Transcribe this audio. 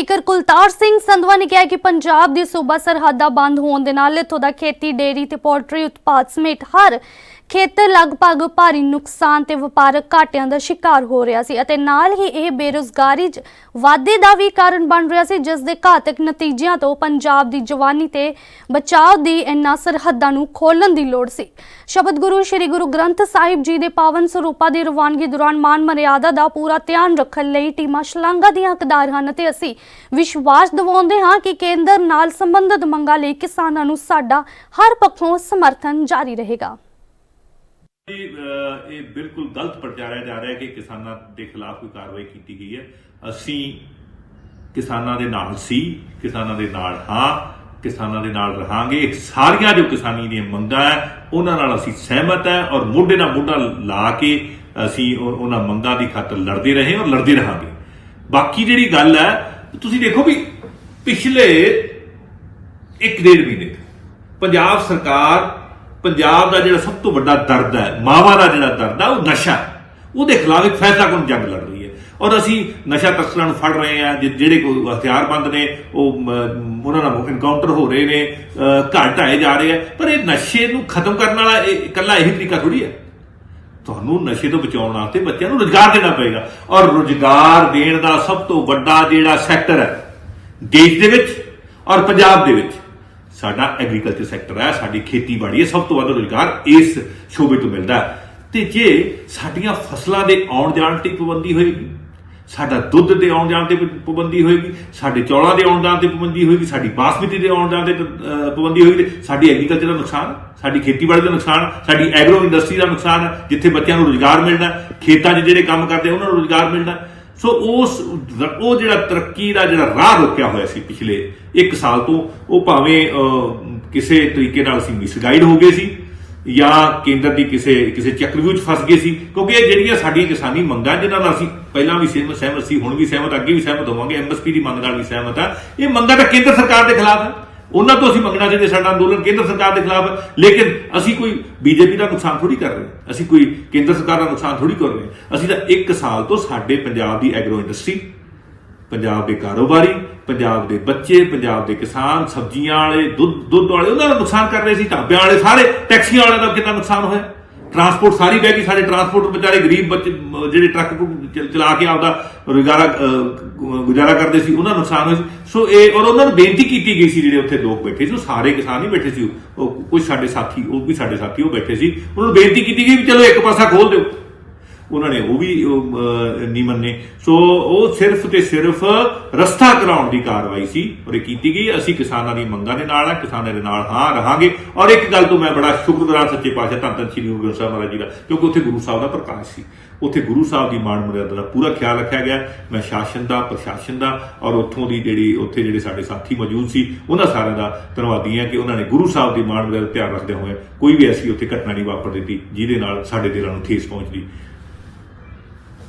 Speaker Kultar Singh Sandhwan ਨੇ ਕਿਹਾ ਕਿ ਪੰਜਾਬ ਦੀ ਸੂਬਾ ਸਰਹੱਦਾਂ ਬੰਦ ਹੋਣ ਦੇ ਨਾਲ ਇੱਥੋਂ ਦਾ ਖੇਤੀ, ਡੇਅਰੀ ਤੇ ਪੋਲਟਰੀ ਉਤਪਾਦ ਸਮੇਤ ਹਰ ਖੇਤਰ ਲਗਭਗ ਭਾਰੀ ਨੁਕਸਾਨ ਤੇ ਵਪਾਰਕ ਘਾਟਿਆਂ ਦਾ ਸ਼ਿਕਾਰ ਹੋ ਰਿਹਾ ਸੀ ਅਤੇ ਨਾਲ ਹੀ ਇਹ ਬੇਰੁਜ਼ਗਾਰੀ 'ਚ ਵਾਧੇ ਦਾ ਵੀ ਕਾਰਨ ਬਣ ਰਿਹਾ ਸੀ, ਜਿਸ ਦੇ ਘਾਤਕ ਨਤੀਜਿਆਂ ਤੋਂ ਪੰਜਾਬ ਦੀ ਜਵਾਨੀ ਤੇ ਬਚਾਅ ਦੀ ਇਨ੍ਹਾਂ ਸਰਹੱਦਾਂ ਨੂੰ ਖੋਲਣ ਦੀ ਲੋੜ ਸੀ। ਸ਼ਬਦ ਗੁਰੂ ਸ੍ਰੀ ਗੁਰੂ ਗ੍ਰੰਥ ਸਾਹਿਬ ਜੀ ਦੇ ਪਾਵਨ ਸਰੂਪਾਂ ਦੀ ਰਵਾਨਗੀ ਦੌਰਾਨ ਮਾਨ ਮਰਿਆਦਾ ਦਾ ਪੂਰਾ ਧਿਆਨ ਰੱਖਣ ਲਈ ਟੀਮਾਂ ਸ਼ਲਾਂਘਾ ਦੀਆਂ ਹੱਕਦਾਰ ਹਨ ਅਤੇ ਅਸੀਂ ਵਿਸ਼ਵਾਸ ਦਿਵਾਉਂਦੇ ਹਾਂ ਕਿ ਕੇਂਦਰ ਨਾਲ ਸੰਬੰਧਿਤ ਮੰਗਾਂ ਲਈ ਕਿਸਾਨਾਂ ਨੂੰ ਸਾਡਾ ਹਰ ਪੱਖੋਂ ਸਮਰਥਨ ਜਾਰੀ ਰਹੇਗਾ। ਇਹ ਬਿਲਕੁਲ ਗਲਤ ਪ੍ਰਚਾਰਿਆ ਜਾ ਰਿਹਾ ਹੈ ਕਿ ਕਿਸਾਨਾਂ ਦੇ ਖਿਲਾਫ ਕੋਈ ਕਾਰਵਾਈ ਕੀਤੀ ਗਈ ਹੈ। ਅਸੀਂ ਕਿਸਾਨਾਂ ਦੇ ਨਾਲ ਸੀ, ਕਿਸਾਨਾਂ ਦੇ ਨਾਲ ਹਾਂ, ਕਿਸਾਨਾਂ ਦੇ ਨਾਲ ਰਹਾਂਗੇ। ਸਾਰੀਆਂ ਜੋ ਕਿਸਾਨੀ ਦੀਆਂ ਮੰਗਾਂ ਹੈ, ਉਹਨਾਂ ਨਾਲ ਅਸੀਂ ਸਹਿਮਤ ਹੈ ਔਰ ਮੋਢੇ ਨਾਲ ਮੋਢਾ ਲਾ ਕੇ ਅਸੀਂ ਉਹਨਾਂ ਮੰਗਾਂ ਦੀ ਖਾਤਰ ਲੜਦੇ ਰਹੇ ਔਰ ਲੜਦੇ ਰਹਾਂਗੇ। ਬਾਕੀ ਜਿਹੜੀ ਗੱਲ ਹੈ ਤੁਸੀਂ ਦੇਖੋ ਵੀ ਪਿਛਲੇ ਇੱਕ ਡੇਢ ਮਹੀਨੇ ਤੋਂ ਪੰਜਾਬ ਸਰਕਾਰ ਪੰਜਾਬ ਦਾ ਜਿਹੜਾ ਸਭ ਤੋਂ ਵੱਡਾ ਦਰਦ ਹੈ ਮਾਵਾਂ ਦਾ ਜਿਹੜਾ ਦਰਦ ਹੈ ਉਹ ਨਸ਼ਾ ਉਹਦੇ ਖਿਲਾਫ ਇੱਕ ਫੈਸਲਾ ਕੁਨ ਜੰਗ ਲੜ ਰਹੀ ਹੈ। ਔਰ ਅਸੀਂ ਨਸ਼ਾ ਤਸਕਰਾਂ ਨੂੰ ਫੜ ਰਹੇ ਹਾਂ ਜਿ- ਜਿਹੜੇ ਕੋਈ ਹਥਿਆਰਬੰਦ ਨੇ ਉਹ ਉਹਨਾਂ ਨਾਲ ਇਨਕਾਊਂਟਰ ਹੋ ਰਹੇ ਨੇ ਅ, ਘਰ ਢਾਏ ਜਾ ਰਹੇ ਆ ਪਰ ਇਹ ਨਸ਼ੇ ਨੂੰ ਖਤਮ ਕਰਨ ਵਾਲਾ ਇਹ ਇਕੱਲਾ ਇਹੀ ਤਰੀਕਾ ਥੋੜੀ ਹੈ। ਤੁਹਾਨੂੰ ਨਸ਼ੇ ਤੋਂ ਬਚਾਉਣ ਵਾਸਤੇ ਬੱਚਿਆਂ ਨੂੰ ਰੋਜ਼ਗਾਰ ਦੇਣਾ ਪਏਗਾ। ਔਰ ਰੋਜ਼ਗਾਰ ਦੇਣ ਦਾ ਸਭ ਤੋਂ ਵੱਡਾ ਜਿਹੜਾ ਸੈਕਟਰ ਹੈ, ਦੇਸ਼ ਦੇ ਵਿੱਚ ਔਰ ਪੰਜਾਬ ਦੇ ਵਿੱਚ। ਸਾਡਾ ਐਗਰੀਕਲਚਰ ਸੈਕਟਰ ਹੈ, ਸਾਡੀ ਖੇਤੀਬਾੜੀ ਹੈ, ਸਭ ਤੋਂ ਵੱਧ ਰੋਜ਼ਗਾਰ ਇਸ ਸ਼ੋਬੇ ਤੋਂ ਮਿਲਦਾ ਹੈ। ਤੇ ਜੇ ਸਾਡੀਆਂ ਫਸਲਾਂ ਦੇ ਆਉਣ ਜਾਣ ਤੇ ਪਾਬੰਦੀ ਹੋਏਗੀ ਸਾਡਾ ਦੁੱਧ ਦੇ ਆਉਣ ਜਾਣ ਤੇ ਪਾਬੰਦੀ ਹੋਏਗੀ, ਸਾਡੇ ਚੌਲਾਂ ਦੇ ਆਉਣ ਜਾਣ ਤੇ ਪਾਬੰਦੀ ਹੋਏਗੀ, ਸਾਡੀ ਬਾਸਮਤੀ ਦੇ ਆਉਣ ਜਾਣ ਤੇ ਪਾਬੰਦੀ ਹੋਏਗੀ ਸਾਡੀ ਐਗਰੀਕਲਚਰ ਦਾ ਨੁਕਸਾਨ, ਸਾਡੀ ਖੇਤੀਬਾੜੀ ਦਾ ਨੁਕਸਾਨ, ਸਾਡੀ ਐਗਰੋ ਇੰਡਸਟਰੀ ਦਾ ਨੁਕਸਾਨ ਹੈ, ਜਿੱਥੇ ਬੱਚਿਆਂ ਨੂੰ ਰੋਜ਼ਗਾਰ ਮਿਲਣਾ ਖੇਤਾਂ 'ਚ ਜਿਹੜੇ ਕੰਮ ਕਰਦੇ ਉਹਨਾਂ ਨੂੰ ਰੋਜ਼ਗਾਰ ਮਿਲਣਾ ਸੋ ਉਸ ਉਹ ਜਿਹੜਾ ਤਰੱਕੀ ਦਾ ਜਿਹੜਾ ਰਾਹ ਰੋਕਿਆ ਹੋਇਆ ਸੀ ਪਿਛਲੇ 1 ਸਾਲ ਤੋਂ, ਉਹ ਭਾਵੇਂ ਕਿਸੇ ਤਰੀਕੇ ਨਾਲ ਅਸੀਂ ਮਿਸਗਾਈਡ ਹੋ ਗਏ ਸੀ ਜਾਂ ਕੇਂਦਰ ਦੀ ਕਿਸੇ ਕਿਸੇ ਚੱਕਰਵਿਊਹ 'ਚ ਫਸ ਗਏ ਸੀ, ਕਿਉਂਕਿ ਇਹ ਜਿਹੜੀਆਂ ਸਾਡੀਆਂ ਕਿਸਾਨੀ ਮੰਗਾਂ ਜਿਨ੍ਹਾਂ ਨਾਲ ਅਸੀਂ ਪਹਿਲਾਂ ਵੀ ਸਹਿਮਤ ਸਹਿਮਤ ਸੀ, ਹੁਣ ਵੀ ਸਹਿਮਤ, ਅੱਗੇ ਵੀ ਸਹਿਮਤ ਹੋਵਾਂਗੇ, ਐਮਐਸਪੀ ਦੀ ਮੰਗ ਨਾਲ ਵੀ ਸਹਿਮਤ ਆ, ਇਹ ਮੰਗਾਂ ਤਾਂ ਕੇਂਦਰ ਸਰਕਾਰ ਦੇ ਖਿਲਾਫ ਹੈ ਉਹਨਾਂ ਤੋਂ ਅਸੀਂ ਮੰਗਣਾ ਚਾਹੀਦੇ ਸਾਡਾ ਅੰਦੋਲਨ ਕੇਂਦਰ ਸਰਕਾਰ ਦੇ ਖਿਲਾਫ ਲੇਕਿਨ ਅਸੀਂ ਕੋਈ ਬੀਜੇਪੀ ਦਾ ਨੁਕਸਾਨ ਥੋੜੀ ਕਰ ਰਹੇ ਅਸੀਂ ਕੋਈ ਕੇਂਦਰ ਸਰਕਾਰ ਦਾ ਨੁਕਸਾਨ ਥੋੜੀ ਕਰ ਰਹੇ ਅਸੀਂ ਤਾਂ ਇੱਕ ਸਾਲ ਤੋਂ ਸਾਡੇ ਪੰਜਾਬ ਦੀ ਐਗਰੋ ਇੰਡਸਟਰੀ ਪੰਜਾਬ ਦੇ ਕਾਰੋਬਾਰੀ, ਪੰਜਾਬ ਦੇ ਬੱਚੇ, ਪੰਜਾਬ ਦੇ ਕਿਸਾਨ, ਸਬਜ਼ੀਆਂ ਵਾਲੇ, ਦੁੱਧ ਦੁੱਧ ਵਾਲੇ, ਉਹਨਾਂ ਦਾ ਨੁਕਸਾਨ ਕਰ ਰਹੇ ਸੀ, ਢਾਬਿਆਂ ਵਾਲੇ, ਸਾਰੇ, ਟੈਕਸੀਆਂ ਵਾਲਿਆਂ ਦਾ ਕਿੰਨਾ ਨੁਕਸਾਨ ਹੋਇਆ? ਟਰਾਂਸਪੋਰਟ ਸਾਰੀ ਬਹਿ ਗਈ, ਸਾਡੇ ਟਰਾਂਸਪੋਰਟ ਵਿਚਾਰੇ ਗਰੀਬ ਬੱਚੇ ਜਿਹੜੇ ਟਰੱਕ ਚਲਾ ਕੇ ਆਪਦਾ ਰੁਜ਼ਗਾਰਾ ਗੁਜ਼ਾਰਾ ਕਰਦੇ ਸੀ, ਉਹਨਾਂ ਦਾ ਨੁਕਸਾਨ ਹੋਇਆ ਸੀ। ਸੋ ਇਹ, ਔਰ ਉਹਨਾਂ ਨੂੰ ਬੇਨਤੀ ਕੀਤੀ ਗਈ ਸੀ, ਜਿਹੜੇ ਉੱਥੇ ਲੋਕ ਬੈਠੇ ਸੀ, ਉਹ ਸਾਰੇ ਕਿਸਾਨ ਹੀ ਬੈਠੇ ਸੀ, ਉਹ ਕੁਝ ਸਾਡੇ ਸਾਥੀ, ਉਹ ਵੀ ਸਾਡੇ ਸਾਥੀ, ਉਹ ਬੈਠੇ ਸੀ। ਉਹਨਾਂ ਨੂੰ ਬੇਨਤੀ ਕੀਤੀ ਗਈ ਵੀ ਚਲੋ ਇੱਕ ਪਾਸਾ ਖੋਲ ਦਿਓ। ਉਹਨਾਂ ਨੇ ਉਹ ਵੀ ਨਹੀਂ ਮੰਨੇ। ਸੋ ਉਹ ਸਿਰਫ ਤੇ ਸਿਰਫ ਰਸਤਾ ਕਰਾਉਣ ਦੀ ਕਾਰਵਾਈ ਸੀ ਔਰ ਇਹ ਕੀਤੀ ਗਈ। ਅਸੀਂ ਕਿਸਾਨਾਂ ਦੀ ਮੰਗਾਂ ਦੇ ਨਾਲ ਆ ਕਿਸਾਨਾਂ ਦੇ ਨਾਲ ਹਾਂ ਰਹਾਂਗੇ। ਔਰ ਇੱਕ ਗੱਲ ਤੋਂ ਮੈਂ ਬੜਾ ਸ਼ੁਕਰਗੁਜ਼ਾਰ ਸੱਚੇ ਪਾਤਸ਼ਾਹ ਧੰਨ ਧੰਨ ਸ੍ਰੀ ਗੁਰੂ ਗ੍ਰੰਥ ਸਾਹਿਬ ਮਹਾਰਾਜ ਜੀ ਦਾ, ਕਿਉਂਕਿ ਉੱਥੇ ਗੁਰੂ ਸਾਹਿਬ ਦਾ ਪ੍ਰਕਾਸ਼ ਸੀ। ਉੱਥੇ ਗੁਰੂ ਸਾਹਿਬ ਦੀ ਮਾਣ ਮਰਿਆਦਾ ਦਾ ਪੂਰਾ ਖਿਆਲ ਰੱਖਿਆ ਗਿਆ। ਮੈਂ ਸ਼ਾਸਨ ਦਾ, ਪ੍ਰਸ਼ਾਸਨ ਦਾ ਔਰ ਉੱਥੋਂ ਦੀ ਜਿਹੜੀ, ਉੱਥੇ ਜਿਹੜੇ ਸਾਡੇ ਸਾਥੀ ਮੌਜੂਦ ਸੀ, ਉਹਨਾਂ ਸਾਰਿਆਂ ਦਾ ਧੰਨਵਾਦੀ ਹਾਂ ਕਿ ਉਹਨਾਂ ਨੇ ਗੁਰੂ ਸਾਹਿਬ ਦੀ ਮਾਣ ਮਰਿਆਦਾ ਧਿਆਨ ਰੱਖਦੇ ਹੋਏ ਕੋਈ ਵੀ ਐਸੀ ਉੱਥੇ ਘਟਨਾ ਨਹੀਂ ਵਾਪਰ ਦਿੱਤੀ, ਜਿਹਦੇ ਨਾਲ ਸਾਡੇ ਦਿਲਾਂ ਨੂੰ ਠੇਸ ਪਹੁੰਚਦੀ।